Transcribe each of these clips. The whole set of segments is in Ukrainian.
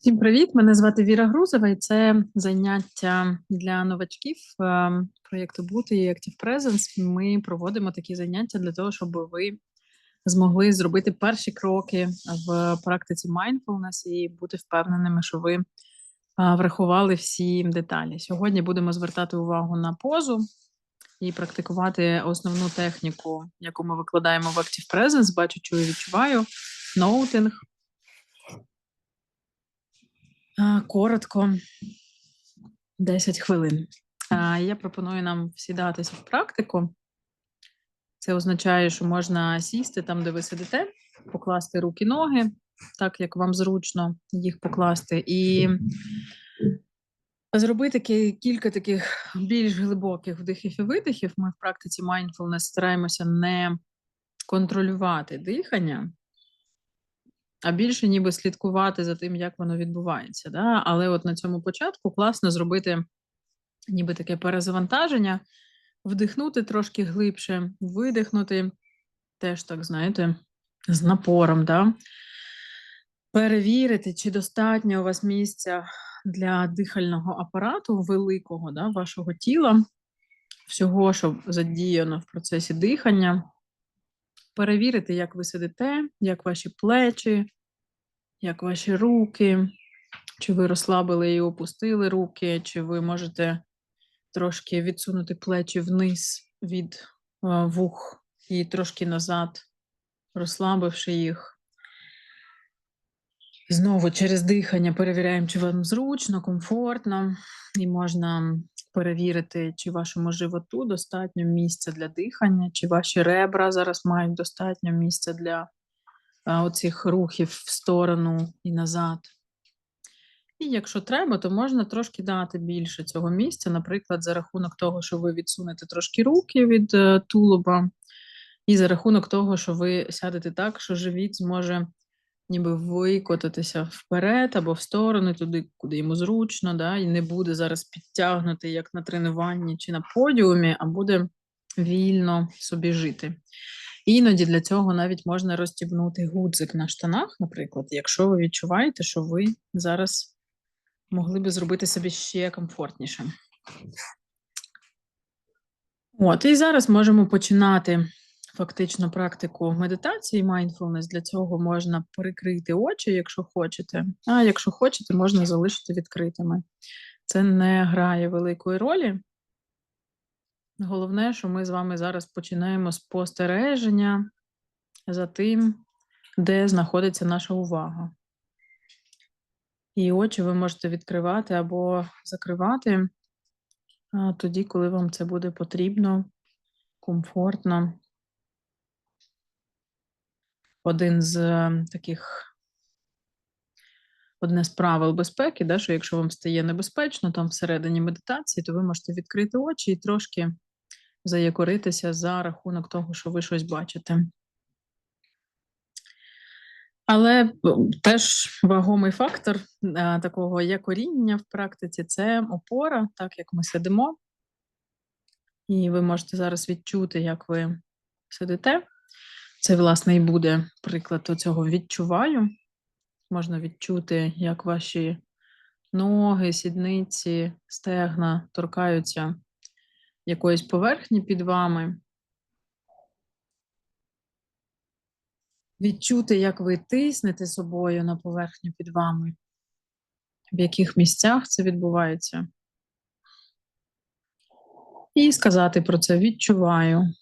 Всім привіт! Мене звати Віра Грузова, і це заняття для новачків е, проєкту Бути і Active Presence. Ми проводимо такі заняття для того, щоб ви змогли зробити перші кроки в практиці mindfulness і бути впевненими, що ви е, врахували всі деталі. Сьогодні будемо звертати увагу на позу і практикувати основну техніку, яку ми викладаємо в Active Presence. Бачу, чую, відчуваю ноутинг. Коротко, 10 хвилин. Я пропоную нам сідатися в практику. Це означає, що можна сісти там, де ви сидите, покласти руки, ноги, так як вам зручно їх покласти, і зробити кілька таких більш глибоких вдихів і видихів. Ми в практиці mindfulness стараємося не контролювати дихання, а більше ніби слідкувати за тим, як воно відбувається. Да? Але от на цьому початку класно зробити ніби таке перезавантаження, вдихнути трошки глибше, видихнути теж так, знаєте, з напором. Да? Перевірити, чи достатньо у вас місця для дихального апарату великого да, вашого тіла, всього, що задіяно в процесі дихання. Перевірити, як ви сидите, як ваші плечі, як ваші руки, чи ви розслабили і опустили руки, чи ви можете трошки відсунути плечі вниз від вух і трошки назад, розслабивши їх. Знову через дихання перевіряємо, чи вам зручно, комфортно, і можна перевірити, чи вашому животу достатньо місця для дихання, чи ваші ребра зараз мають достатньо місця для а, оцих рухів в сторону і назад. І якщо треба, то можна трошки дати більше цього місця, наприклад, за рахунок того, що ви відсунете трошки руки від е, тулуба, і за рахунок того, що ви сядете так, що живіт зможе ніби викотатися вперед або в сторони, туди, куди йому зручно, да, і не буде зараз підтягнути, як на тренуванні чи на подіумі, а буде вільно собі жити. Іноді для цього навіть можна розстібнути гудзик на штанах, наприклад, якщо ви відчуваєте, що ви зараз могли би зробити собі ще комфортніше. От, і зараз можемо починати фактично практику медитації, mindfulness. Для цього можна прикрити очі, якщо хочете. А якщо хочете, можна залишити відкритими. Це не грає великої ролі. Головне, що ми з вами зараз починаємо спостереження за тим, де знаходиться наша увага. І очі ви можете відкривати або закривати тоді, коли вам це буде потрібно, комфортно. Один з е, таких, одне з правил безпеки, да, що якщо вам стає небезпечно там всередині медитації, то ви можете відкрити очі і трошки заякоритися за рахунок того, що ви щось бачите. Але теж вагомий фактор е, такого якоріння в практиці це опора, так як ми сидимо. І ви можете зараз відчути, як ви сидите. Це, власне, і буде приклад цього відчуваю. Можна відчути, як ваші ноги, сідниці, стегна торкаються якоїсь поверхні під вами. Відчути, як ви тиснете собою на поверхню під вами, в яких місцях це відбувається. І сказати про це відчуваю.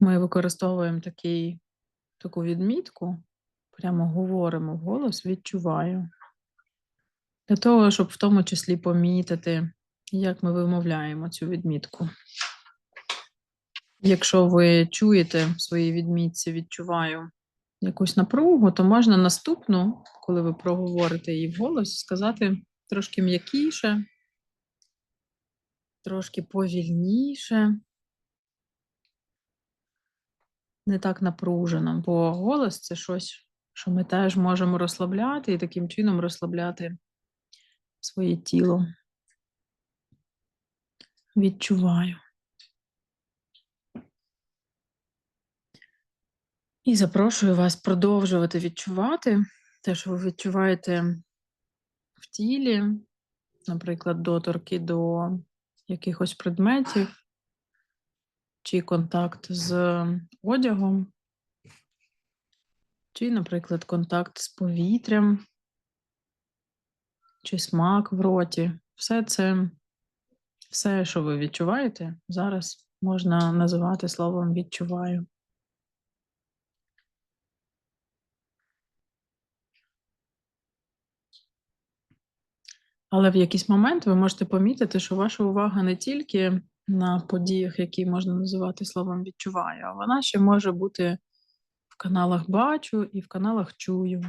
Ми використовуємо такий, таку відмітку, прямо говоримо вголос, відчуваю. Для того, щоб в тому числі помітити, як ми вимовляємо цю відмітку. Якщо ви чуєте в своїй відмітці, відчуваю якусь напругу, то можна наступну, коли ви проговорите її вголос, сказати трошки м'якіше, трошки повільніше, не так напружено, бо голос це щось, що ми теж можемо розслабляти і таким чином розслабляти своє тіло. Відчуваю. І запрошую вас продовжувати відчувати те, що ви відчуваєте в тілі, наприклад, доторки до якихось предметів, чи контакт з одягом, чи, наприклад, контакт з повітрям, чи смак в роті. Все це, все, що ви відчуваєте, зараз можна називати словом відчуваю. Але в якийсь момент ви можете помітити, що ваша увага не тільки на подіях, які можна називати словом відчуваю, а вона ще може бути в каналах бачу і в каналах чую.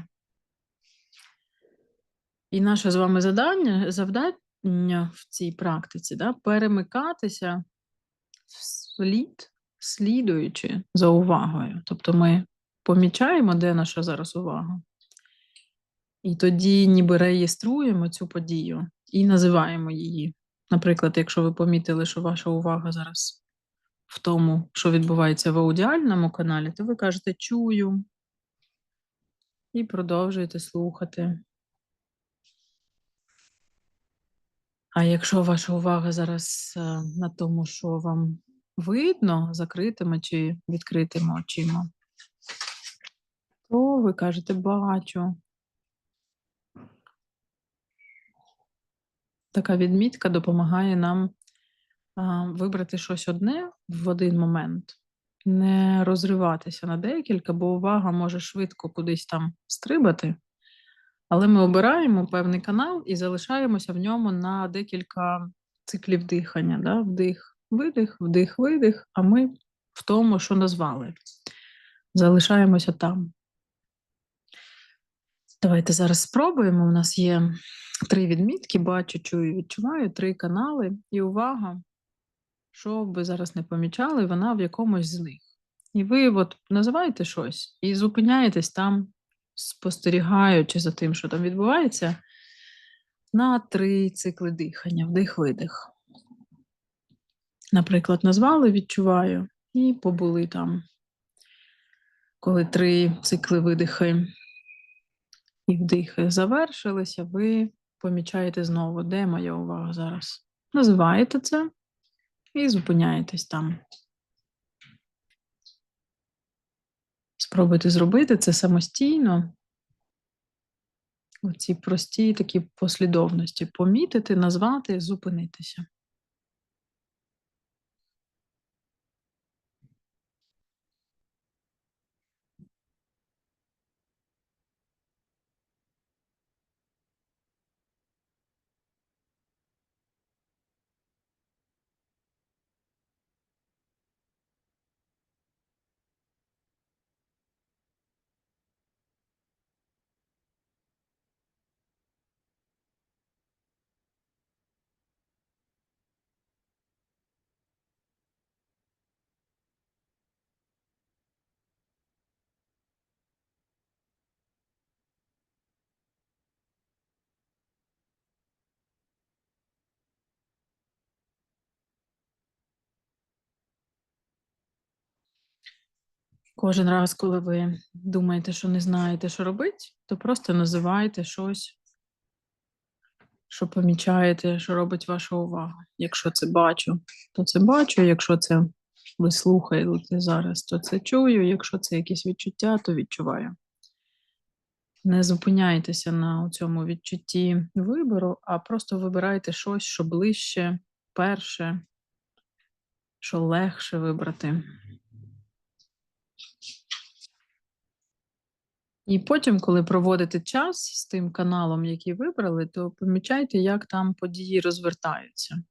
І наше з вами завдання, завдання в цій практиці да, перемикатися вслід, слідуючи за увагою. Тобто ми помічаємо, де наша зараз увага. І тоді ніби реєструємо цю подію і називаємо її. Наприклад, якщо ви помітили, що ваша увага зараз в тому, що відбувається в аудіальному каналі, то ви кажете чую і продовжуєте слухати. А якщо ваша увага зараз е, на тому, що вам видно закритими чи відкритими очима, то ви кажете бачу. Така відмітка допомагає нам вибрати щось одне в один момент, не розриватися на декілька, бо увага може швидко кудись там стрибати. Але ми обираємо певний канал і залишаємося в ньому на декілька циклів дихання. Да? Вдих, видих, вдих, видих, а ми в тому, що назвали. Залишаємося там. Давайте зараз спробуємо. У нас є три відмітки: бачу, чую, відчуваю, три канали. І увага, що ви зараз не помічали, вона в якомусь з них. І ви от називаєте щось і зупиняєтесь там, спостерігаючи за тим, що там відбувається, на три цикли дихання, вдих-видих. Наприклад, назвали відчуваю і побули там, коли три цикли видихи і вдихи завершилися, ви помічаєте знову, де моя увага зараз. Називаєте це і зупиняєтесь там. Спробуйте зробити це самостійно. Оці прості такі послідовності помітити, назвати, зупинитися. Кожен раз, коли ви думаєте, що не знаєте, що робити, то просто називайте щось, що помічаєте, що робить ваша увага. Якщо це бачу, то це бачу. Якщо це ви слухаєте зараз, то це чую. Якщо це якісь відчуття, то відчуваю. Не зупиняйтеся на цьому відчутті вибору, а просто вибирайте щось, що ближче, перше, що легше вибрати. І потім, коли проводите час з тим каналом, який вибрали, то помічайте, як там події розвертаються.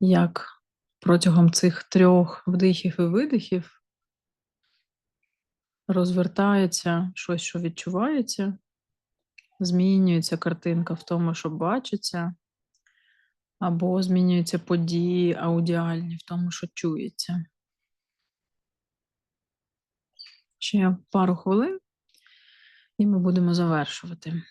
Як протягом цих трьох вдихів і видихів розвертається щось, що відчувається, змінюється картинка в тому, що бачиться, або змінюються події аудіальні в тому, що чується. Ще пару хвилин, і ми будемо завершувати.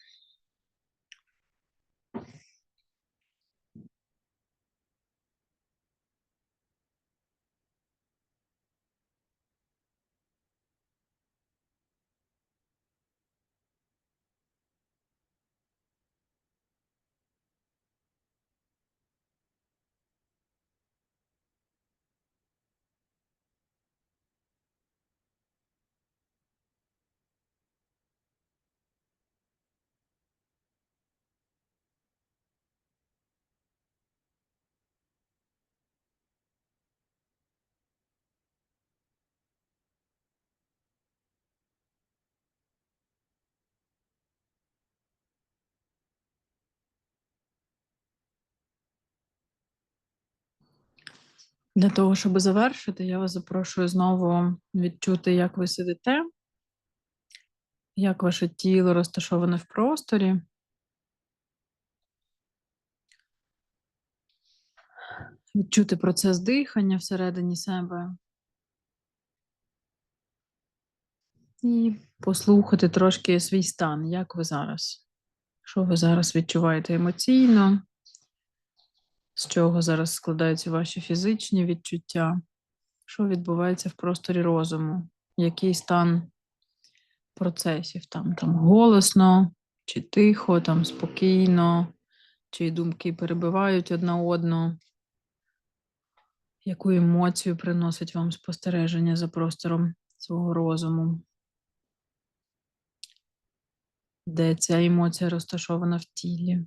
Для того, щоб завершити, я вас запрошую знову відчути, як ви сидите, як ваше тіло розташоване в просторі. Відчути процес дихання всередині себе. І послухати трошки свій стан, як ви зараз. Що ви зараз відчуваєте емоційно? З чого зараз складаються ваші фізичні відчуття? Що відбувається в просторі розуму? Який стан процесів? Там, там голосно, чи тихо, там спокійно, чи думки перебивають одна одну? Яку емоцію приносить вам спостереження за простором свого розуму? Де ця емоція розташована в тілі?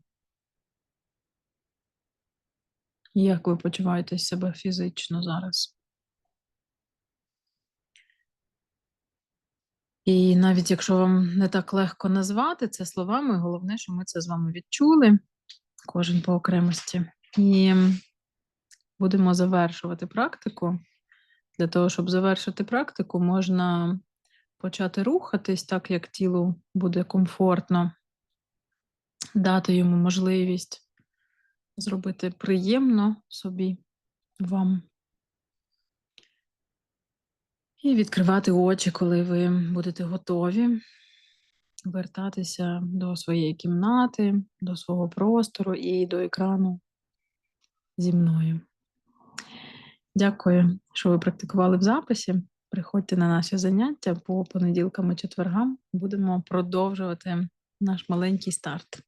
Як ви почуваєте себе фізично зараз? І навіть якщо вам не так легко назвати це словами, головне, що ми це з вами відчули, кожен по окремості. І будемо завершувати практику. Для того, щоб завершити практику, можна почати рухатись так, як тілу буде комфортно, дати йому можливість зробити приємно собі вам. І відкривати очі, коли ви будете готові вертатися до своєї кімнати, до свого простору і до екрану зі мною. Дякую, що ви практикували в записі. Приходьте на наші заняття по понеділкам і четвергам. Будемо продовжувати наш маленький старт.